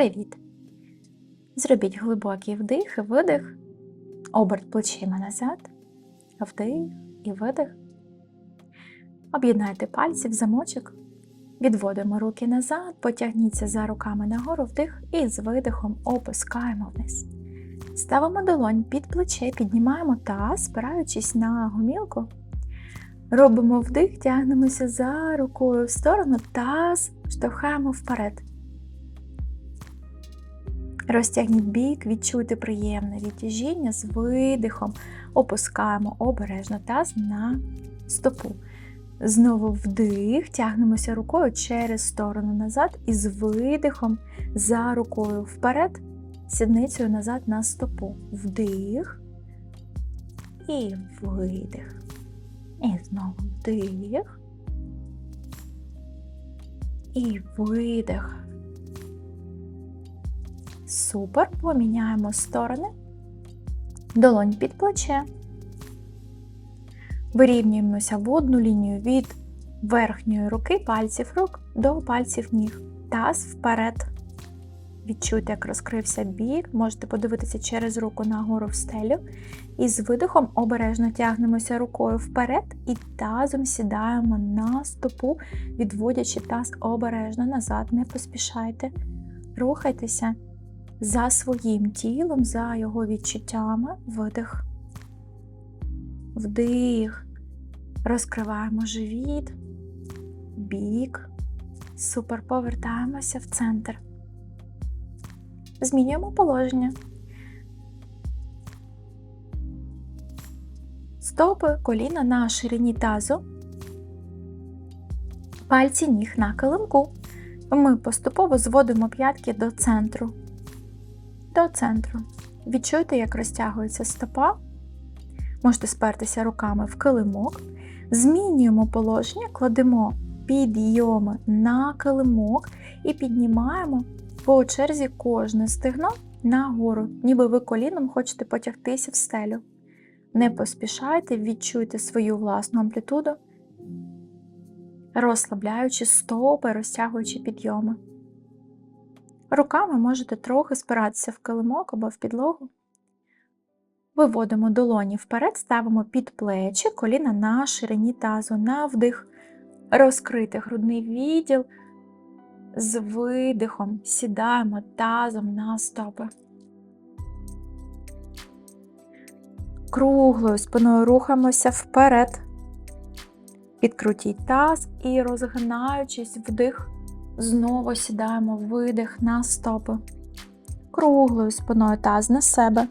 Привіт! Зробіть глибокий вдих і видих, оберт плечима назад, вдих і видих. Об'єднайте пальці в замочок, відводимо руки назад, потягніться за руками нагору вдих і з видихом опускаємо вниз. Ставимо долонь під плече, піднімаємо таз, спираючись на гумілку. Робимо вдих, тягнемося за рукою в сторону, таз штовхаємо вперед. Розтягніть бік, відчуйте приємне відтяжіння з видихом. Опускаємо обережно таз на стопу. Знову вдих, тягнемося рукою через сторону назад і з видихом за рукою вперед, сідницею назад на стопу. Вдих і видих. І знову вдих. І видих. Супер. Поміняємо сторони. Долонь під плече. Вирівнюємося в одну лінію від верхньої руки пальців рук до пальців ніг. Таз вперед. Відчуйте, як розкрився бік. Можете подивитися через руку нагору в стелю. І з видихом обережно тягнемося рукою вперед і тазом сідаємо на стопу, відводячи таз обережно назад. Не поспішайте. Рухайтеся за своїм тілом, за його відчуттями. Видих. Вдих. Розкриваємо живіт, бік. Супер. Повертаємося в центр. Змінюємо положення. Стопи коліна на ширині тазу. Пальці ніг на килимку. Ми поступово зводимо п'ятки до центру. До центру. Відчуйте, як розтягується стопа. Можете спертися руками в килимок. Змінюємо положення, кладемо підйоми на килимок і піднімаємо по черзі кожне стегно нагору, ніби ви коліном хочете потягтися в стелю. Не поспішайте, відчуйте свою власну амплітуду, розслабляючи стопи, розтягуючи підйоми. Руками можете трохи спиратися в килимок або в підлогу. Виводимо долоні вперед, ставимо під плечі, коліна на ширині тазу, на вдих, розкрити грудний відділ. З видихом сідаємо тазом на стопи. Круглою спиною рухаємося вперед. Підкрутіть таз і, розгинаючись вдих, знову сідаємо видих на стопи. Круглою спиною таз на себе.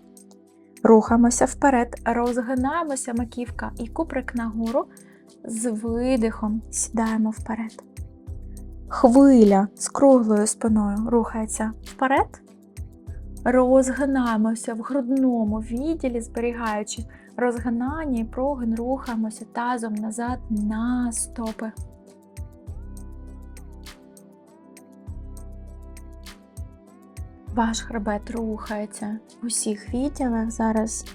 Рухаємося вперед, розгинаємося маківка і куприк нагору. З видихом сідаємо вперед. Хвиля з круглою спиною рухається вперед. Розгинаємося в грудному відділі, зберігаючи розгинання і прогин, рухаємося тазом назад на стопи. Ваш хребет рухається в усіх відділах. Зараз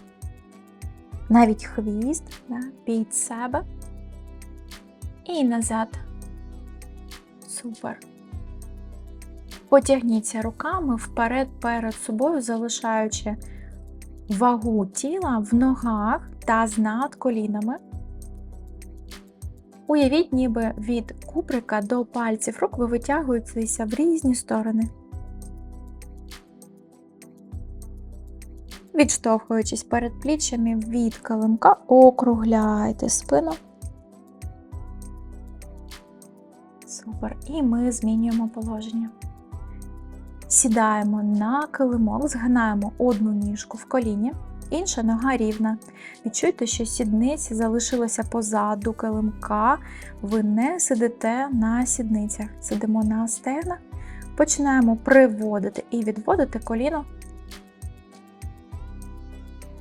навіть хвіст да, під себе і назад. Супер. Потягніться руками вперед перед собою, залишаючи вагу тіла в ногах та над колінами. Уявіть, ніби від куприка до пальців рук ви витягуєтеся в різні сторони. Відштовхуючись перед пліччями від килимка, округляйте спину. Супер. І ми змінюємо положення. Сідаємо на килимок, згинаємо одну ніжку в коліні, інша нога рівна. Відчуйте, що сідниці залишилися позаду килимка. Ви не сидите на сідницях. Сидимо на стегнах. Починаємо приводити і відводити коліно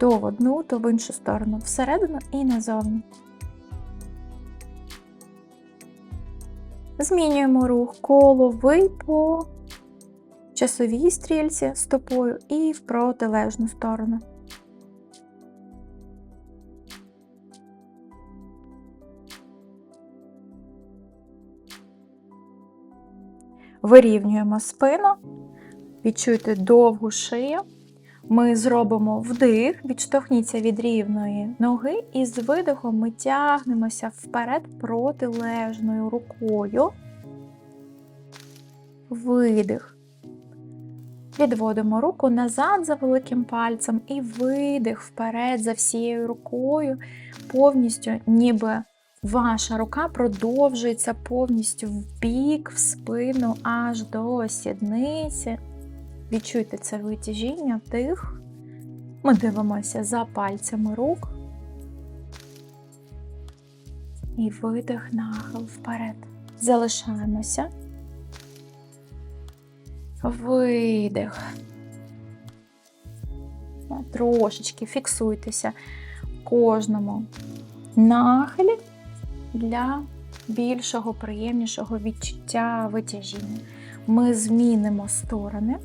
то в одну, то в іншу сторону, всередину і назовні. Змінюємо рух коловий по часовій стрільці стопою і в протилежну сторону. Вирівнюємо спину, Відчуйте довгу шию. Ми зробимо вдих, відштовхніться від рівної ноги, і з видихом ми тягнемося вперед протилежною рукою. Видих. Відводимо руку назад за великим пальцем і видих вперед за всією рукою, повністю, ніби ваша рука продовжується повністю в бік, в спину, аж до сідниці. Відчуйте це витяжіння, вдих. Ми дивимося за пальцями рук. І видих нахил вперед. Залишаємося. Видих. Трошечки фіксуйтеся в кожному нахилі для більшого, приємнішого відчуття витяжіння. Ми змінимо сторони.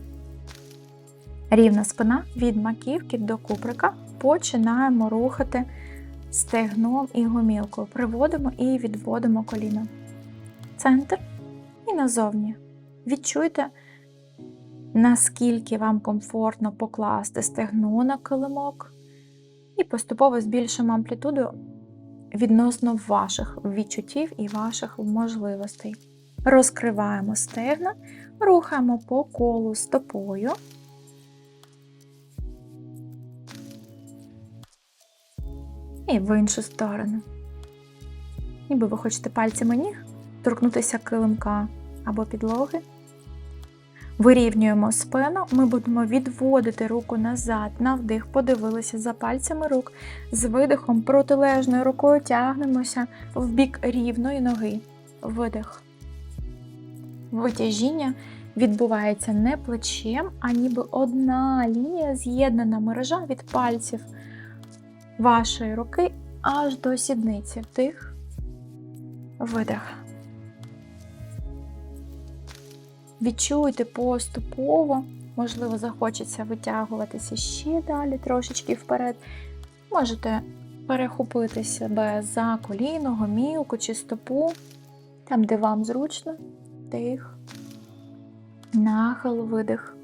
Рівна спина від маківки до куприка. Починаємо рухати стегном і гомілкою. Приводимо і відводимо коліно. Центр і назовні. Відчуйте, наскільки вам комфортно покласти стегно на килимок, і поступово збільшимо амплітуду відносно ваших відчуттів і ваших можливостей. Розкриваємо стегна, рухаємо по колу стопою. І в іншу сторону. Ніби ви хочете пальцями ніг торкнутися килимка або підлоги. Вирівнюємо спину, ми будемо відводити руку назад, на вдих, подивилися за пальцями рук, з видихом протилежною рукою тягнемося в бік рівної ноги. Видих. Витяжіння відбувається не плечем, а ніби одна лінія з'єднана мережа від пальців вашої руки аж до сідниці. Вдих, видих. Відчуйте поступово, можливо, захочеться витягуватися ще далі, трошечки вперед. Можете перехопити себе за коліно, гомілку чи стопу, там, де вам зручно, тих, нахил, видих.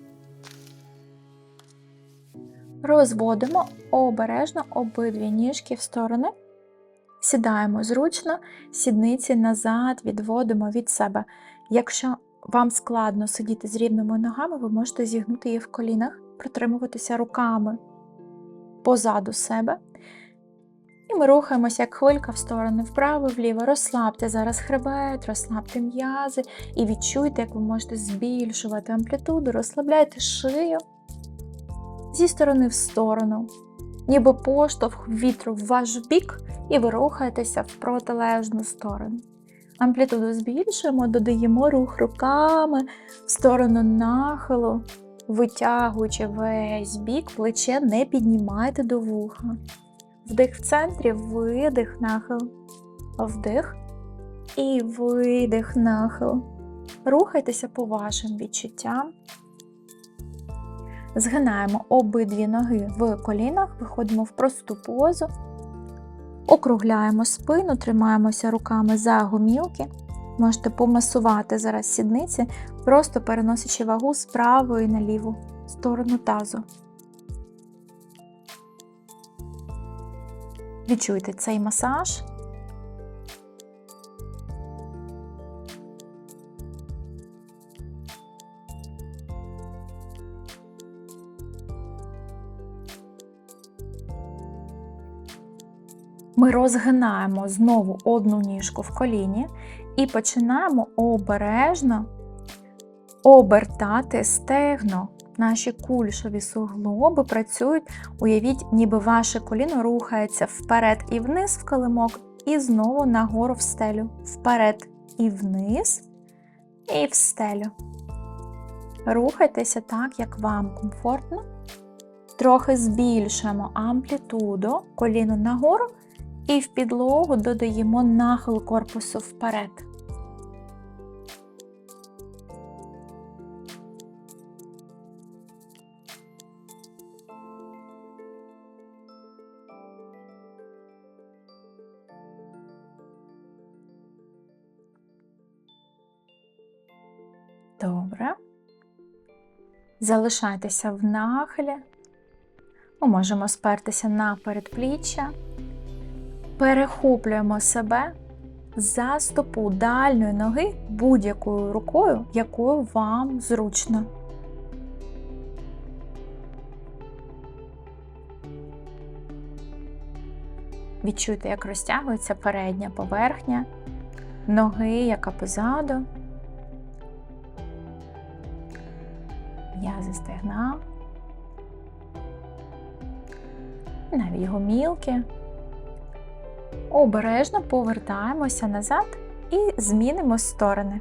Розводимо обережно обидві ніжки в сторони. Сідаємо зручно, сідниці назад, відводимо від себе. Якщо вам складно сидіти з рівними ногами, ви можете зігнути її в колінах, притримуватися руками позаду себе. І ми рухаємося як хвилька в сторони вправо, вліво. Розслабте зараз хребет, розслабте м'язи і відчуйте, як ви можете збільшувати амплітуду, розслабляйте шию зі сторони в сторону, ніби поштовх вітру в ваш бік, і ви рухаєтеся в протилежну сторону. Амплітуду збільшуємо, додаємо рух руками в сторону нахилу, витягуючи весь бік, плече не піднімайте до вуха. Вдих в центрі, видих, нахил, вдих і видих нахил. Рухайтеся по вашим відчуттям. Згинаємо обидві ноги в колінах, виходимо в просту позу. Округляємо спину, тримаємося руками за гумілки. Можете помасувати зараз сідниці, просто переносячи вагу з правої на ліву сторону тазу. Відчуйте цей масаж. Ми розгинаємо знову одну ніжку в коліні і починаємо обережно обертати стегно. Наші кульшові суглоби працюють, уявіть, ніби ваше коліно рухається вперед і вниз в килимок, і знову нагору в стелю. Вперед і вниз, і в стелю. Рухайтеся так, як вам комфортно. Трохи збільшуємо амплітуду, коліно нагору і в підлогу додаємо нахил корпусу вперед. Добре. Залишайтеся в нахилі. Ми можемо спертися на передпліччя. Перехоплюємо себе за стопу дальньої ноги будь-якою рукою, якою вам зручно. Відчуйте, як розтягується передня поверхня, ноги, яка позаду. М'язи стегна. Навіть гомілки. Обережно повертаємося назад і змінимо сторони.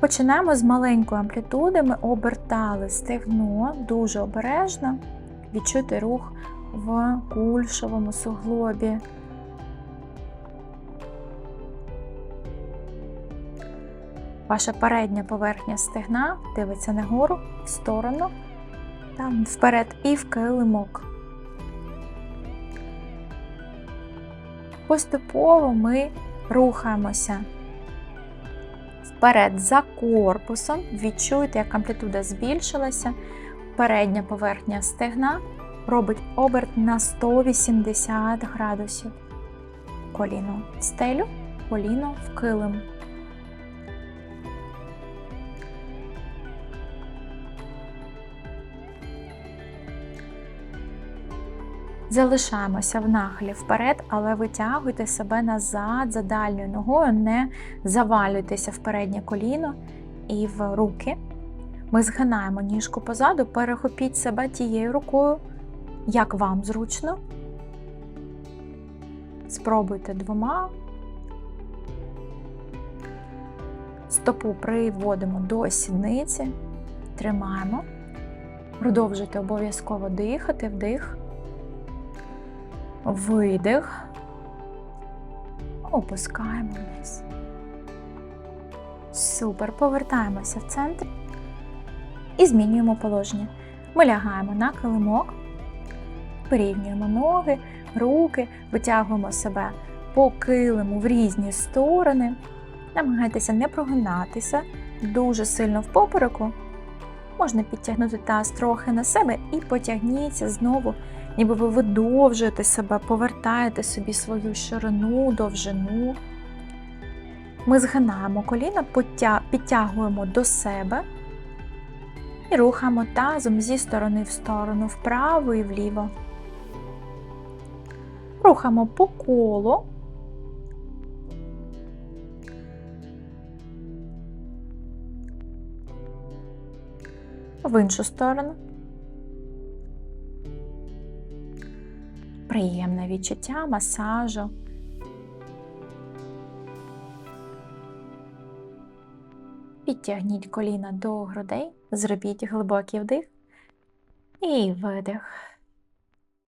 Починаємо з маленької амплітуди. Ми обертали стегно дуже обережно. Відчути рух в кульшовому суглобі. Ваша передня поверхня стегна дивиться нагору, в сторону, там вперед і в килимок. Поступово ми рухаємося вперед за корпусом. Відчуєте, як амплітуда збільшилася. Передня поверхня стегна робить оберт на 180 градусів. Коліно в стелю, коліно в килим. Залишаємося в нахилі вперед, але витягуйте себе назад за дальньою ногою, не завалюйтеся в переднє коліно і в руки. Ми згинаємо ніжку позаду, перехопіть себе тією рукою, як вам зручно. Спробуйте двома. Стопу приводимо до сідниці, тримаємо. Продовжуйте обов'язково дихати, вдих, видих, опускаємо вниз. Супер. Повертаємося в центр і змінюємо положення. Ми лягаємо на килимок, порівнюємо ноги, руки, витягуємо себе по килиму в різні сторони. Намагайтеся не прогинатися дуже сильно в попереку. Можна підтягнути таз трохи на себе і потягніться знову, ніби ви видовжуєте себе, повертаєте собі свою ширину, довжину. Ми згинаємо коліна, підтягуємо до себе і рухаємо тазом зі сторони в сторону, вправо і вліво. Рухаємо по колу. В іншу сторону. Приємне відчуття масажу. Підтягніть коліна до грудей, зробіть глибокий вдих і видих.